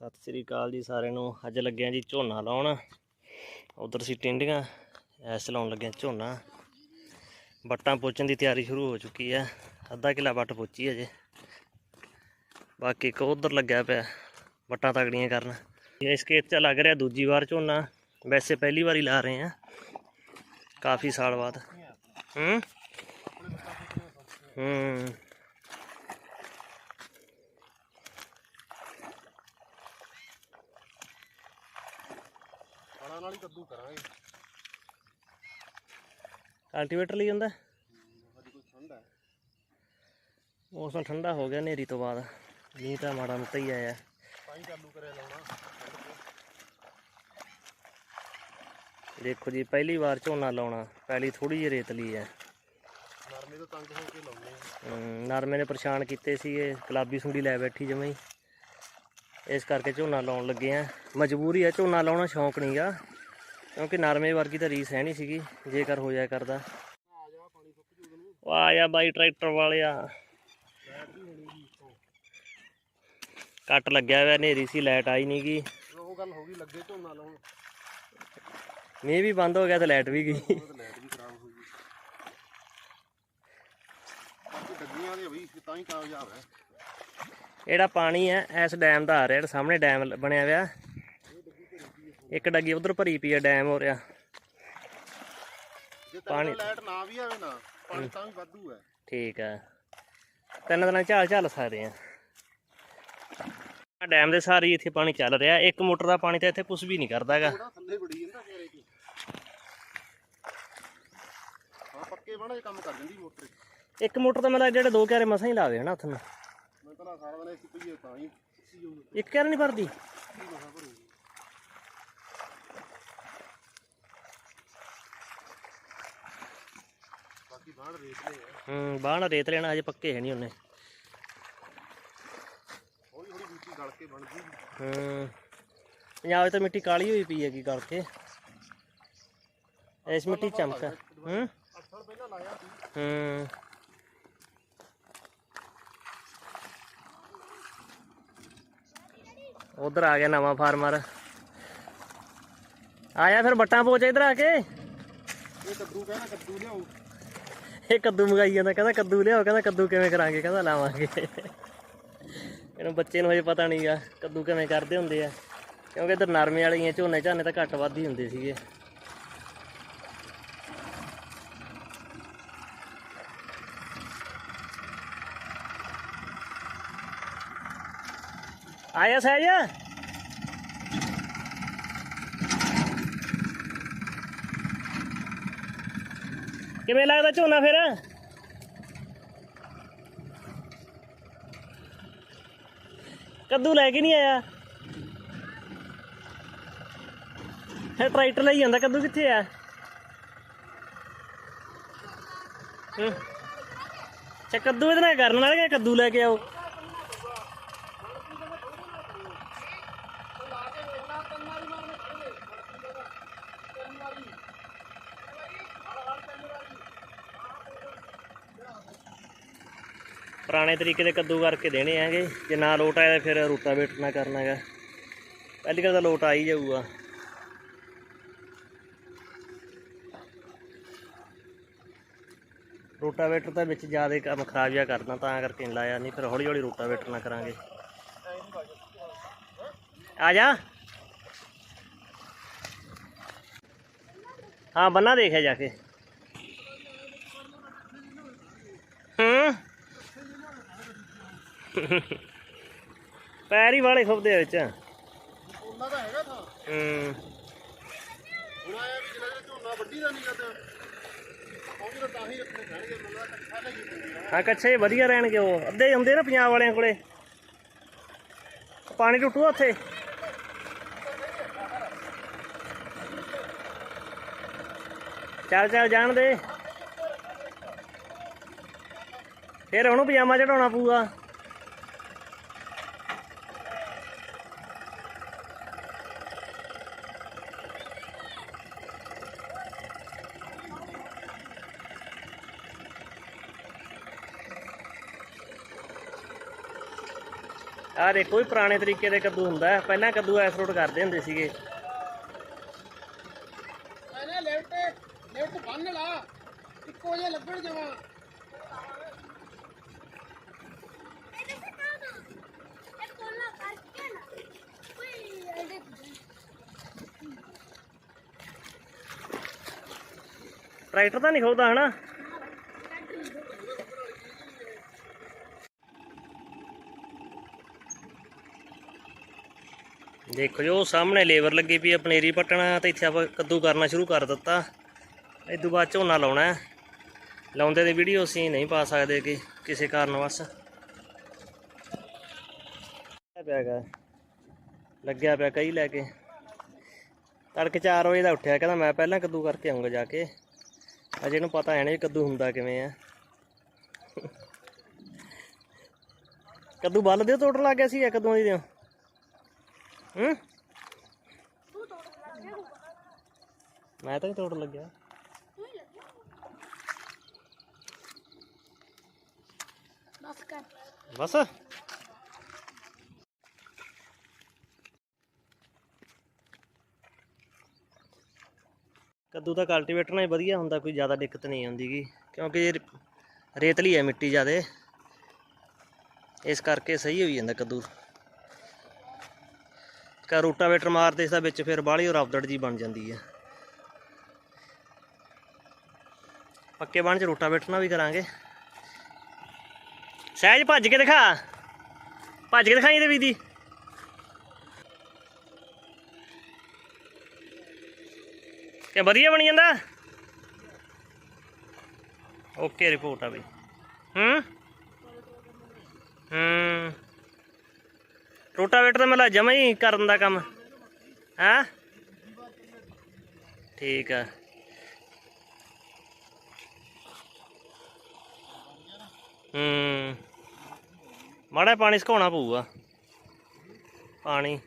ਸਤਿ ਸ੍ਰੀ ਅਕਾਲ ਜੀ ਸਾਰਿਆਂ ਨੂੰ। ਅੱਜ ਲੱਗਿਆ ਜੀ ਝੋਨਾ ਲਾਉਣ। ਉਧਰ ਸੀ ਟਿੰਡੀਆਂ, ਐਸ ਲਾਉਣ ਲੱਗਿਆ ਝੋਨਾ। ਬੱਟਾਂ ਪੋਚਣ ਦੀ ਤਿਆਰੀ ਸ਼ੁਰੂ ਹੋ ਚੁੱਕੀ ਹੈ ਅੱਧਾ ਕਿਲਾ ਬੱਟ ਪੋਚੀ ਅਜੇ। ਬਾਕੀ ਇੱਕ ਉਧਰ ਲੱਗਿਆ ਪਿਆ ਬੱਟਾਂ ਤਗੜੀਆਂ ਕਰਨ। ਇਸ ਖੇਤ 'ਚ ਲੱਗ ਰਿਹਾ ਦੂਜੀ ਵਾਰ ਝੋਨਾ। ਵੈਸੇ ਪਹਿਲੀ ਵਾਰੀ ਲਾ ਰਹੇ ਆ। ਕਾਫੀ ਸਾਲ ਬਾਅਦ। ਹੂੰ? ਹੂੰ। ਕੱਦੂ ਕਰਾਂਗੇ। ਕਲਟੀਵੇਟਰ ਲਈ ਜਾਂਦਾ ਸਾਡੀ ਕੋਈ ਠੰਡ ਹੈ। ਮੌਸਮ ਠੰਡਾ ਹੋ ਗਿਆ ਹਨੇਰੀ ਤੋਂ ਬਾਅਦ। ਮੀਂਹ ਤਾਂ ਮਾੜਾ ਮੋਟਾ ਹੀ ਆਇਆ। ਤਾਂ ਹੀ ਚਾਲੂ ਕਰਿਆ ਲਾਉਣਾ। ਦੇਖੋ ਜੀ ਪਹਿਲੀ ਵਾਰ ਝੋਨਾ ਲਾਉਣਾ। ਪਹਿਲੀ ਥੋੜੀ ਜਿਹੀ ਰੇਤਲੀ ਹੈ। ਨਰਮੇ ਤੋਂ ਤੰਗ ਹੋ ਕੇ ਲਾਉਣੇ ਆ। ਨਰਮੇ ਨੇ ਪਰੇਸ਼ਾਨ ਕੀਤੇ ਸੀਗੇ। ਗੁਲਾਬੀ ਸੁੰਡੀ ਲੈ ਬੈਠੀ ਜਮਾਂ ਹੀ। ਇਸ ਕਰਕੇ ਝੋਨਾ ਲਾਉਣ ਲੱਗੇ ਆ। ਮਜਬੂਰੀ ਹੈ ਝੋਨਾ ਲਾਉਣਾ ਸ਼ੌਂਕ ਨਹੀਂਗਾ ਕਿਉਂਕਿ ਨਰਮੇ ਵਰਗੀ ਤਾਂ ਰੀਸ ਹੈ ਨਹੀਂ ਸੀਗੀ ਜੇਕਰ ਹੋ ਜਾਇਆ ਕਰਦਾ। ਆ ਜਾ ਆ ਬਾਈ ਟਰੈਕਟਰ ਵਾਲਿਆ। ਕੱਟ ਲੱਗਿਆ ਹੋਇਆ ਹਨੇਰੀ ਸੀ ਲਾਈਟ ਆਈ ਨਹੀਂਗੀ ਉਹ ਗੱਲ ਹੋ ਗਈ ਲੱਗੇ ਝੋਨਾ ਲਾਉਣ। ਮੀਂਹ ਵੀ ਬੰਦ ਹੋ ਗਿਆ ਤੇ ਲਾਈਟ ਵੀ ਗਈ। ਲੈਟ ਵੀ ਖਰਾਬ ਹੋ ਗਈ। ਡੱਗੀਆਂ ਦੇ ਵੀ ਤਾਂ ਹੀ ਕਾਮਯਾਬ ਹੈ। ਜਿਹੜਾ ਪਾਣੀ ਹੈ ਇਸ ਡੈਮ ਦਾ ਆ ਰਿਹਾ ਸਾਹਮਣੇ ਡੈਮ ਬਣਿਆ ਹੋਇਆ। ਇੱਕ ਡੱਗੀ ਉਧਰ ਭਰੀ ਪਈ ਹੈ ਡੈਮ ਹੋ ਰਿਹਾ। ਪਾਣੀ- ਲਾਈਟ ਨਾ ਵੀ ਆਵੇ ਨਾ ਪਾਣੀ ਤਾਂ ਵੀ ਵਾਧੂ ਹੈ। ਠੀਕ ਹੈ। ਤਿੰਨ ਦਿਨਾਂ ਝਾਲ ਝਾਲ ਸਕਦੇ ਆ ਡੈਮ ਦੇ ਸਾਰੇ ਇੱਥੇ ਪਾਣੀ ਚੱਲ ਰਿਹਾ ਇੱਕ ਮੋਟਰ ਦਾ ਪਾਣੀ ਤਾਂ ਇੱਥੇ ਕੁਝ ਵੀ ਨਹੀਂ ਕਰਦਾਗਾ। ਥੋੜਾ ਥੱਲੇ ਬੜੀ ਜਾਂਦਾ ਫੇਰੇ ਕੀ ਹਾਂ ਪੱਕੇ ਬਣਾ ਜੇ ਕੰਮ ਕਰ ਦਿੰਦੀ ਮੋਟਰ। ਇੱਕ ਮੋਟਰ ਤਾਂ ਮਤਲਬ ਜਿਹੜੇ ਦੋ ਕਿਆਰੇ ਮਸਾਂ ਹੀ ਲਾਵੇ ਹਨਾ ਤੁਹਾਨੂੰ ਮੈਂ ਤਾਂ ਸਾਰਾ ਦਿਨ ਇਸ ਪਈਏ ਤਾਂ ਹੀ। ਸੀ ਜਾਊਗਾ ਇੱਕ ਕਿਆਰੇ ਨਹੀਂ ਭਰਦੀ? ਬਾਕੀ ਬਾਹਰ ਰੇਤ ਨੇ ਆ ਹੂੰ ਬਾਹਰ ਰੇਤ ਲੈਣਾ ਅਜੇ ਪੱਕੇ ਹੈ ਨਹੀਂ ਉਹਨੇ। ਹੌਲੀ ਹੌਲੀ ਬੂਟੀ ਗਲ ਕੇ ਬਣ ਜੂਗੀ ਹੂੰ। ਪੰਜਾਬ 'ਚ ਤਾਂ ਮਿੱਟੀ ਕਾਲੀ ਹੋਈ ਪਈ ਹੈਗੀ ਗਲ ਕੇ। ਇਸ ਮਿੱਟੀ ਚਮਕ। ਹੈ। ਹੂੰ। ਅੱਠ ਸਾਲ ਪਹਿਲਾਂ ਲਾਇਆ ਸੀ। ਹੂੰ। ਉਧਰ ਆ ਗਿਆ ਨਵਾਂ ਫਾਰਮਰ। ਆਇਆ ਫਿਰ ਬੱਟਾਂ ਪੋਚ ਇਧਰ ਆ ਕੇ। ਇਹ ਕੱਦੂ ਕਹਿੰਦਾ ਕੱਦੂ ਲਿਆਓ। ਇਹ ਕੱਦੂ ਮੰਗਾਈ ਜਾਂਦਾ ਕਹਿੰਦਾ ਕੱਦੂ ਲਿਆਓ ਕਹਿੰਦਾ ਕੱਦੂ ਕਿਵੇਂ ਕਰਾਂਗੇ ਕਹਿੰਦਾ ਲਾਵਾਂਗੇ। ਇਹਨੂੰ ਬੱਚੇ ਨੂੰ ਹਜੇ ਪਤਾ ਨਹੀਂਗਾ ਕੱਦੂ ਕਿਵੇਂ ਕਰਦੇ ਹੁੰਦੇ ਆ। ਕਿਉਂਕਿ ਇਧਰ ਨਰਮੇ ਵਾਲੀਆਂ ਝੋਨੇ ਝਾਨੇ ਤਾਂ ਘੱਟ ਵੱਧ ਹੀ ਹੁੰਦੇ ਸੀਗੇ। ਆਇਆ ਸਹਿਜ? ਕਿਵੇਂ ਲੱਗਦਾ ਝੋਨਾ ਫਿਰ? ਕੱਦੂ ਲੈ ਕੇ ਨਹੀਂ ਆਇਆ? ਫਿਰ ਟਰੈਕਟਰ ਲਈ ਜਾਂਦਾ, ਕੱਦੂ ਕਿੱਥੇ ਆ? ਅੱਛਾ, ਕੱਦੂ ਇਹਦੇ ਨਾਲ ਕਰਨ ਵਾਲੇ ਕੱਦੂ ਲੈ ਕੇ ਆਓ? ਪੁਰਾਣੇ ਤਰੀਕੇ ਦੇ ਕੱਦੂ ਕਰਕੇ ਦੇਣੇ ਹੈਗੇ। ਜੇ ਨਾ ਲੋਟ ਆਇਆ ਤਾਂ ਫਿਰ ਰੂਟਾਵੇਟਰ ਨਾ ਕਰਨਾ ਹੈਗਾ। ਪਹਿਲੀ ਗੱਲ ਤਾਂ ਲੋਟ ਆ ਹੀ ਜਾਊਗਾ। ਰੂਟਾਵੇਟਰ ਤਾਂ ਵਿੱਚ ਜ਼ਿਆਦਾ ਕੰਮ ਖਰਾਬ ਜਿਹਾ ਕਰਦਾ, ਤਾਂ ਕਰਕੇ ਨਹੀਂ ਲਾਇਆ। ਨਹੀਂ ਫਿਰ ਹੌਲੀ ਹੌਲੀ ਰੂਟਾਵੇਟਰ ਨਾ ਕਰਾਂਗੇ। ਆ ਜਾ। ਹਾਂ ਬੰਨਾ ਦੇਖਿਆ ਜਾ ਕੇ। ਹੂੰ। ਪੈਰ ਹੀ ਵਾਲੇ ਖੁੱਬਦੇ ਆ ਵਿੱਚ। ਉਹਨਾਂ ਦਾ ਹੈਗਾ ਥਾਂ ਹੂੰ। ਹੁਣ ਆਇਆ ਵੀ ਜਿਹੜਾ ਝੋਨਾ ਵੱਡੀ ਦਾ ਨਹੀਂ ਕਰਦਾ ਉਹ ਵੀ ਤਾਂ ਤਾਂ ਹੀ ਇਕੱਠਾ ਨਹੀਂ ਕੱਛੇ ਵਧੀਆ ਰਹਿਣਗੇ ਉਹ। ਅੱਧੇ ਹੁੰਦੇ ਨਾ ਪੰਜਾਬ ਵਾਲਿਆਂ ਕੋਲੇ। ਪਾਣੀ ਟੁੱਟੂ ਉੱਥੇ। ਚੱਲ ਚੱਲ ਜਾਣ ਦੇ। ਫਿਰ ਉਹਨੂੰ ਪਜਾਮਾ ਚੜਾਉਣਾ ਪਊਗਾ। ਆਹ ਦੇਖੋ ਵੀ ਪੁਰਾਣੇ ਤਰੀਕੇ ਦੇ ਕੱਦੂ ਹੁੰਦਾ ਹੈ। ਪਹਿਲਾਂ ਕੱਦੂ ਐਫਰੋਟ ਕਰਦੇ ਹੁੰਦੇ ਸੀਗੇ। ਇਹਨੇ ਲੈਫਟ ਲੈਫਟ ਬੰਨ ਲਾ। ਇੱਕੋ ਜੇ ਲੱਗਣ ਜਵਾ ਇਹਦੇ ਸੇ ਕਾ ਨਾ ਇਹ ਕੋਲਾ ਕਰਕੇ ਨਾ। ਕੋਈ ਇਹਦੇ ਟਰੈਕਟਰ ਤਾਂ ਨਹੀਂ ਖੋਦਾ ਹਨਾ? ਦੇਖੋ ਜੋ ਸਾਹਮਣੇ ਲੇਬਰ ਲੱਗੀ ਪਈ ਆ, ਪਨੀਰੀ ਪੱਟਣਾ ਤੇ ਇੱਥੇ ਆਪਾਂ ਕੱਦੂ ਕਰਨਾ ਸ਼ੁਰੂ ਕਰ ਦਿੱਤਾ। ਇਹ ਤੋਂ ਬਾਅਦ ਝੋਨਾ ਲਾਉਣਾ ਲਾਉਂਦੇ ਦੀ ਵੀਡੀਓ ਅਸੀਂ ਨਹੀਂ ਪਾ ਸਕਦੇ ਕਿ ਕਿਸੇ ਕਾਰਨ ਵਸ। ਪਿਆ ਲੱਗਿਆ ਪਿਆ ਕਈ ਲੈ ਕੇ। ਤੜਕੇ 4 ਵਜੇ ਦਾ ਉੱਠਿਆ, ਕਹਿੰਦਾ ਮੈਂ ਪਹਿਲਾਂ ਕੱਦੂ ਕਰਕੇ ਆਉਂਗਾ ਜਾ ਕੇ। ਅਜੇ ਇਹਨੂੰ ਪਤਾ ਹੈ ਨਹੀਂ ਕੱਦੂ ਹੁੰਦਾ ਕਿਵੇਂ ਆ। ਕੱਦੂ ਬੱਲ ਦੇ ਤੋੜ ਲੱਗ ਗਿਆ ਸੀ ਇੱਕ ਦੋ ਦੀ ਦਿਓ? ਹੂੰ? ਤੂੰ ਤੋੜ ਲੱਗਿਆ ਤੂੰ ਮੈਂ ਤਾਂ ਨਹੀਂ ਤੋੜ ਲੱਗਿਆ। ਹੀ ਲੱਗਿਆ ਬਸ ਕਰ। ਬਸ? ਕੱਦੂ ਦਾ ਕਲਟੀਵੇਟਰ ਨਾਲ ਹੀ ਵਧੀਆ ਹੁੰਦਾ ਕੋਈ ਜ਼ਿਆਦਾ ਦਿੱਕਤ ਨਹੀਂ ਆਉਂਦੀਗੀ ਕਿਉਂਕਿ ਇਹ ਰੇਤਲੀ ਹੈ ਮਿੱਟੀ ਜ਼ਿਆਦੇ। ਇਸ ਕਰਕੇ ਸਹੀ ਹੋਈ ਜਾਂਦਾ ਕੱਦੂ। ਕਾ ਰੋਟਾਵੇਟਰ ਮਾਰਦੇ ਇਸ ਦਾ ਵਿੱਚ ਫਿਰ ਬਾਹਲੀ ਉਹ ਰਬਦੜ ਜੀ ਬਣ ਜਾਂਦੀ ਹੈ ਪੱਕੇ ਬਣ ਚ ਰੋਟਾਵੇਟਰ ਨਾਲ ਵੀ ਕਰਾਂਗੇ। ਸਹਿਜ, ਭੱਜ ਕੇ ਦਿਖਾ। ਭੱਜ ਕੇ ਦਿਖਾਈ ਇਹਦੇ ਵੀ ਦੀ। ਕਿ ਵਧੀਆ ਬਣੀ ਜਾਂਦਾ? ਓਕੇ ਰਿਪੋਰਟ ਆ ਬਈ। ਹੂੰ? ਰੋਟਾਵੇਟਰ ਤਾਂ ਮਤਲਬ ਜਮਾ ਹੀ ਕਰਨ ਦਾ ਕੰਮ। ਹੈ? ਠੀਕ ਆ। ਹੂੰ। ਮਾੜਾ ਪਾਣੀ ਸੁਕਾਉਣਾ ਪਊਗਾ। ਪਾਣੀ।